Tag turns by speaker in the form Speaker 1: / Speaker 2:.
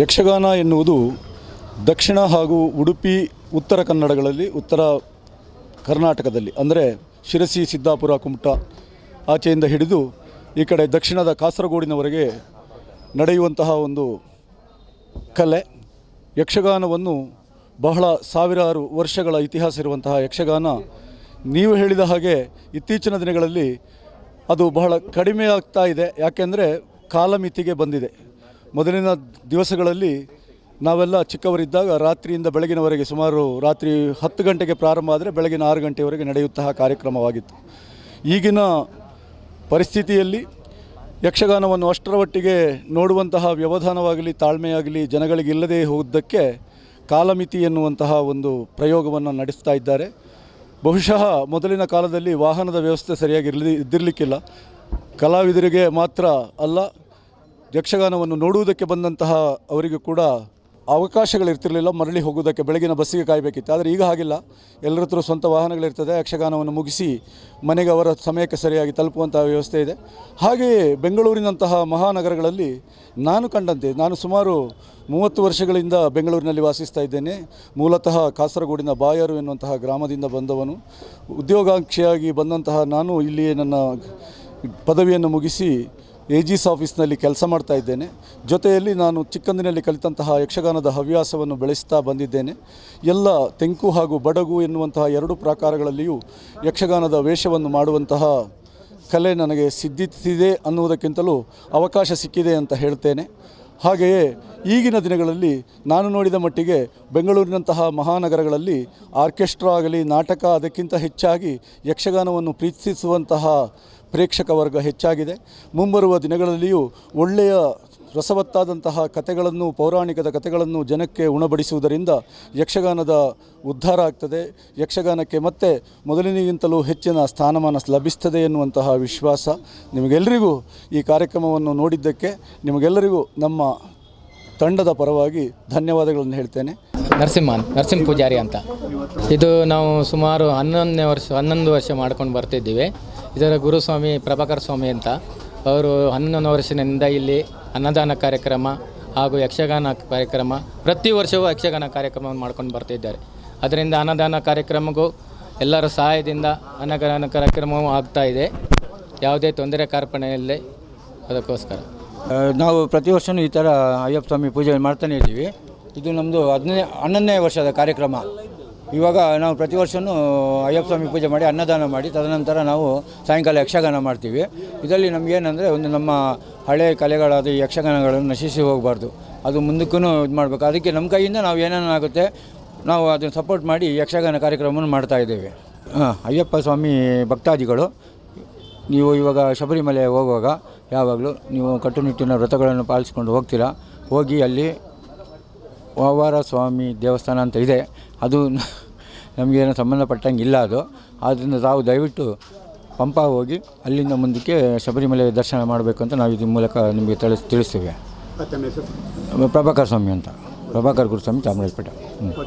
Speaker 1: ಯಕ್ಷಗಾನ ಎನ್ನುವುದು ದಕ್ಷಿಣ ಹಾಗೂ ಉಡುಪಿ, ಉತ್ತರ ಕನ್ನಡಗಳಲ್ಲಿ, ಉತ್ತರ ಕರ್ನಾಟಕದಲ್ಲಿ, ಅಂದರೆ ಶಿರಸಿ, ಸಿದ್ದಾಪುರ, ಕುಮಟ ಆಚೆಯಿಂದ ಹಿಡಿದು ಈ ಕಡೆ ದಕ್ಷಿಣದ ಕಾಸರಗೋಡಿನವರೆಗೆ ನಡೆಯುವಂತಹ ಒಂದು ಕಲೆ. ಯಕ್ಷಗಾನವನ್ನು ಬಹಳ ಸಾವಿರಾರು ವರ್ಷಗಳ ಇತಿಹಾಸ ಇರುವಂತಹ ಯಕ್ಷಗಾನ, ನೀವು ಹೇಳಿದ ಹಾಗೆ ಇತ್ತೀಚಿನ ದಿನಗಳಲ್ಲಿ ಅದು ಬಹಳ ಕಡಿಮೆ ಆಗ್ತಾ ಇದೆ. ಯಾಕೆಂದರೆ ಕಾಲಮಿತಿಗೆ ಬಂದಿದೆ. ಮೊದಲಿನ ದಿವಸಗಳಲ್ಲಿ ನಾವೆಲ್ಲ ಚಿಕ್ಕವರಿದ್ದಾಗ ರಾತ್ರಿಯಿಂದ ಬೆಳಗಿನವರೆಗೆ ಸುಮಾರು ರಾತ್ರಿ ಹತ್ತು ಗಂಟೆಗೆ ಪ್ರಾರಂಭ ಆದರೆ ಬೆಳಗಿನ ಆರು ಗಂಟೆಯವರೆಗೆ ನಡೆಯುತ್ತಹ ಕಾರ್ಯಕ್ರಮವಾಗಿತ್ತು. ಈಗಿನ ಪರಿಸ್ಥಿತಿಯಲ್ಲಿ ಯಕ್ಷಗಾನವನ್ನು ಅಷ್ಟರ ಮಟ್ಟಿಗೆ ನೋಡುವಂತಹ ವ್ಯವಧಾನವಾಗಲಿ, ತಾಳ್ಮೆಯಾಗಲಿ ಜನಗಳಿಗೆ ಇಲ್ಲದೇ ಹೋದ್ದಕ್ಕೆ ಕಾಲಮಿತಿ ಎನ್ನುವಂತಹ ಒಂದು ಪ್ರಯೋಗವನ್ನು ನಡೆಸ್ತಾ ಇದ್ದಾರೆ. ಬಹುಶಃ ಮೊದಲಿನ ಕಾಲದಲ್ಲಿ ವಾಹನದ ವ್ಯವಸ್ಥೆ ಸರಿಯಾಗಿ ಇರಲಿ, ಇದ್ದಿರಲಿಕ್ಕಿಲ್ಲ. ಕಲಾವಿದರಿಗೆ ಮಾತ್ರ ಅಲ್ಲ ಯಕ್ಷಗಾನವನ್ನು ನೋಡುವುದಕ್ಕೆ ಬಂದಂತಹ ಅವರಿಗೂ ಕೂಡ ಅವಕಾಶಗಳಿರ್ತಿರಲಿಲ್ಲ. ಮರಳಿ ಹೋಗುವುದಕ್ಕೆ ಬೆಳಗಿನ ಬಸ್ಸಿಗೆ ಕಾಯಬೇಕಿತ್ತು. ಆದರೆ ಈಗ ಹಾಗಿಲ್ಲ. ಎಲ್ಲರ ಹತ್ರ ಸ್ವಂತ ವಾಹನಗಳಿರ್ತದೆ. ಯಕ್ಷಗಾನವನ್ನು ಮುಗಿಸಿ ಮನೆಗೆ ಅವರ ಸಮಯಕ್ಕೆ ಸರಿಯಾಗಿ ತಲುಪುವಂತಹ ವ್ಯವಸ್ಥೆ ಇದೆ. ಹಾಗೆಯೇ ಬೆಂಗಳೂರಿನಂತಹ ಮಹಾನಗರಗಳಲ್ಲಿ ನಾನು ಕಂಡಂತೆ, ನಾನು ಸುಮಾರು ಮೂವತ್ತು ವರ್ಷಗಳಿಂದ ಬೆಂಗಳೂರಿನಲ್ಲಿ ವಾಸಿಸ್ತಾ ಇದ್ದೇನೆ. ಮೂಲತಃ ಕಾಸರಗೋಡಿನ ಬಾಯರು ಎನ್ನುವಂತಹ ಗ್ರಾಮದಿಂದ ಬಂದವನು. ಉದ್ಯೋಗಾಂಕ್ಷಿಯಾಗಿ ಬಂದಂತಹ ನಾನು ಇಲ್ಲಿಯೇ ನನ್ನ ಪದವಿಯನ್ನು ಮುಗಿಸಿ ಎ ಜಿಸ್ ಆಫೀಸ್ನಲ್ಲಿ ಕೆಲಸ ಮಾಡ್ತಾ ಇದ್ದೇನೆ. ಜೊತೆಯಲ್ಲಿ ನಾನು ಚಿಕ್ಕಂದಿನಲ್ಲಿ ಕಲಿತಂತಹ ಯಕ್ಷಗಾನದ ಹವ್ಯಾಸವನ್ನು ಬೆಳೆಸ್ತಾ ಬಂದಿದ್ದೇನೆ. ಎಲ್ಲ ತೆಂಕು ಹಾಗೂ ಬಡಗು ಎನ್ನುವಂತಹ ಎರಡು ಪ್ರಾಕಾರಗಳಲ್ಲಿಯೂ ಯಕ್ಷಗಾನದ ವೇಷವನ್ನು ಮಾಡುವಂತಹ ಕಲೆ ನನಗೆ ಸಿದ್ಧಿಸಿದೆ ಅನ್ನುವುದಕ್ಕಿಂತಲೂ ಅವಕಾಶ ಸಿಕ್ಕಿದೆ ಅಂತ ಹೇಳ್ತೇನೆ. ಹಾಗೆಯೇ ಈಗಿನ ದಿನಗಳಲ್ಲಿ ನಾನು ನೋಡಿದ ಮಟ್ಟಿಗೆ ಬೆಂಗಳೂರಿನಂತಹ ಮಹಾನಗರಗಳಲ್ಲಿ ಆರ್ಕೆಸ್ಟ್ರಾ ಆಗಲಿ ನಾಟಕ ಅದಕ್ಕಿಂತ ಹೆಚ್ಚಾಗಿ ಯಕ್ಷಗಾನವನ್ನು ಪ್ರೀತಿಸುವಂತಹ ಪ್ರೇಕ್ಷಕ ವರ್ಗ ಹೆಚ್ಚಾಗಿದೆ. ಮುಂಬರುವ ದಿನಗಳಲ್ಲಿಯೂ ಒಳ್ಳೆಯ ರಸವತ್ತಾದಂತಹ ಕಥೆಗಳನ್ನು ಪೌರಾಣಿಕದ ಕಥೆಗಳನ್ನು ಜನಕ್ಕೆ ಉಣಬಡಿಸುವುದರಿಂದ ಯಕ್ಷಗಾನದ ಉದ್ಧಾರ ಆಗ್ತದೆ. ಯಕ್ಷಗಾನಕ್ಕೆ ಮತ್ತೆ ಮೊದಲಿನಿಗಿಂತಲೂ ಹೆಚ್ಚಿನ ಸ್ಥಾನಮಾನ ಲಭಿಸ್ತದೆ ಎನ್ನುವಂತಹ ವಿಶ್ವಾಸ ನಿಮಗೆಲ್ಲರಿಗೂ ಈ ಕಾರ್ಯಕ್ರಮವನ್ನು ನೋಡಿದ್ದಕ್ಕೆ. ನಿಮಗೆಲ್ಲರಿಗೂ ನಮ್ಮ ತಂಡದ ಪರವಾಗಿ ಧನ್ಯವಾದಗಳನ್ನು ಹೇಳ್ತೇನೆ.
Speaker 2: ನರಸಿಂಹನ್, ನರಸಿಂಹ ಪೂಜಾರಿ ಅಂತ. ಇದು ನಾವು ಸುಮಾರು ಹನ್ನೊಂದನೇ ವರ್ಷ, ಹನ್ನೊಂದು ವರ್ಷ ಮಾಡ್ಕೊಂಡು ಬರ್ತಿದ್ದೀವಿ. ಇದರ ಗುರುಸ್ವಾಮಿ ಪ್ರಭಾಕರ್ ಸ್ವಾಮಿ ಅಂತ. ಅವರು ಹನ್ನೊಂದು ವರ್ಷದಿಂದ ಇಲ್ಲಿ ಅನ್ನದಾನ ಕಾರ್ಯಕ್ರಮ ಹಾಗೂ ಯಕ್ಷಗಾನ ಕಾರ್ಯಕ್ರಮ, ಪ್ರತಿ ವರ್ಷವೂ ಯಕ್ಷಗಾನ ಕಾರ್ಯಕ್ರಮವನ್ನು ಮಾಡ್ಕೊಂಡು ಬರ್ತಿದ್ದಾರೆ. ಅದರಿಂದ ಅನ್ನದಾನ ಕಾರ್ಯಕ್ರಮಕ್ಕೂ ಎಲ್ಲರ ಸಹಾಯದಿಂದ ಅನ್ನದಾನ ಕಾರ್ಯಕ್ರಮವೂ ಆಗ್ತಾ ಇದೆ. ಯಾವುದೇ ತೊಂದರೆ ಕಾರ್ಪಣೆ ಇಲ್ಲದೆ ಅದಕ್ಕೋಸ್ಕರ.
Speaker 3: ನಾವು ಪ್ರತಿ ವರ್ಷವೂ ಈ ಥರ ಅಯ್ಯಪ್ಪ ಸ್ವಾಮಿ ಪೂಜೆ ಮಾಡ್ತಾನೆ ಇದ್ದೀವಿ. ಇದು ನಮ್ಮದು ಹದಿನೈದು, ಹನ್ನೊಂದನೇ ವರ್ಷದ ಕಾರ್ಯಕ್ರಮ. ಇವಾಗ ನಾವು ಪ್ರತಿ ವರ್ಷವೂ ಅಯ್ಯಪ್ಪ ಸ್ವಾಮಿ ಪೂಜೆ ಮಾಡಿ, ಅನ್ನದಾನ ಮಾಡಿ, ತದನಂತರ ನಾವು ಸಾಯಂಕಾಲ ಯಕ್ಷಗಾನ ಮಾಡ್ತೀವಿ. ಇದರಲ್ಲಿ ನಮಗೇನೆಂದರೆ ಒಂದು ನಮ್ಮ ಹಳೆ ಕಲೆಗಳಾದ ಯಕ್ಷಗಾನಗಳನ್ನು ನಶಿಸಿ ಹೋಗಬಾರ್ದು. ಅದು ಮುಂದಕ್ಕೂ ಇದು ಮಾಡಬೇಕು. ಅದಕ್ಕೆ ನಮ್ಮ ಕೈಯಿಂದ ನಾವು ಏನೇನಾಗುತ್ತೆ ನಾವು ಅದನ್ನು ಸಪೋರ್ಟ್ ಮಾಡಿ ಯಕ್ಷಗಾನ ಕಾರ್ಯಕ್ರಮವನ್ನು ಮಾಡ್ತಾ ಇದ್ದೇವೆ. ಅಯ್ಯಪ್ಪ ಸ್ವಾಮಿ ಭಕ್ತಾದಿಗಳು, ನೀವು ಇವಾಗ ಶಬರಿಮಲೆ ಹೋಗುವಾಗ ಯಾವಾಗಲೂ ನೀವು ಕಟ್ಟುನಿಟ್ಟಿನ ವ್ರತಗಳನ್ನು ಪಾಲಿಸ್ಕೊಂಡು ಹೋಗ್ತೀರಾ? ಹೋಗಿ ಅಲ್ಲಿ ವಾವಾರ ಸ್ವಾಮಿ ದೇವಸ್ಥಾನ ಅಂತ ಇದೆ. ಅದು ನಮಗೇನು ಸಂಬಂಧಪಟ್ಟಂಗಿಲ್ಲ ಅದು. ಆದ್ದರಿಂದ ತಾವು ದಯವಿಟ್ಟು ಪಂಪ ಹೋಗಿ ಅಲ್ಲಿಂದ ಮುಂದಕ್ಕೆ ಶಬರಿಮಲೆ ದರ್ಶನ ಮಾಡಬೇಕು ಅಂತ ನಾವು ಇದ್ರ ಮೂಲಕ ನಿಮಗೆ ತಿಳಿಸ್ ತಿಳಿಸ್ತೇವೆ. ಪ್ರಭಾಕರ್ ಸ್ವಾಮಿ ಅಂತ. ಪ್ರಭಾಕರ್ ಗುರುಸ್ವಾಮಿ ಚಾಮರಾಜಪೇಟೆ. ಹ್ಞೂ